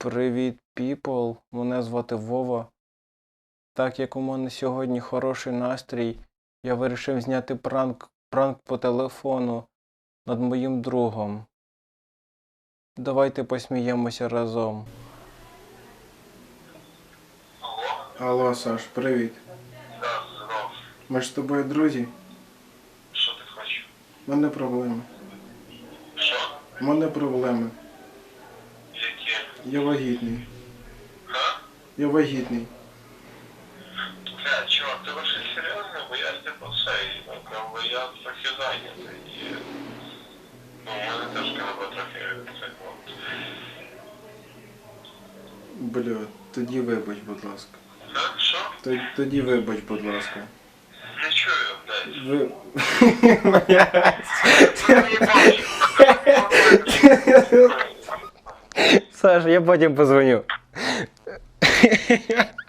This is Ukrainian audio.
Привіт, people. Мене звати Вова. Так як у мене сьогодні хороший настрій, я вирішив зняти пранк, пранк по телефону над моїм другом. Давайте посміємося разом. Алло, Саш, привіт. Да, здоров. Ми ж з тобою друзі. Що ти хочеш? У мене проблеми. Що? У мене проблеми. Я вагітний. Га? Я вагітний. Бля, чувак, ти вообще серйозно? Бо я типу цей, ну, как би я трохи зайнятий. І... Ну, у мене теж би трохи цей, от. Бля, тоді вибач, будь ласка. Га? Що? Тоді вибач, будь ласка. Не чую, блядь. Ви... Ну, не бачу. Саш, я потім позвоню.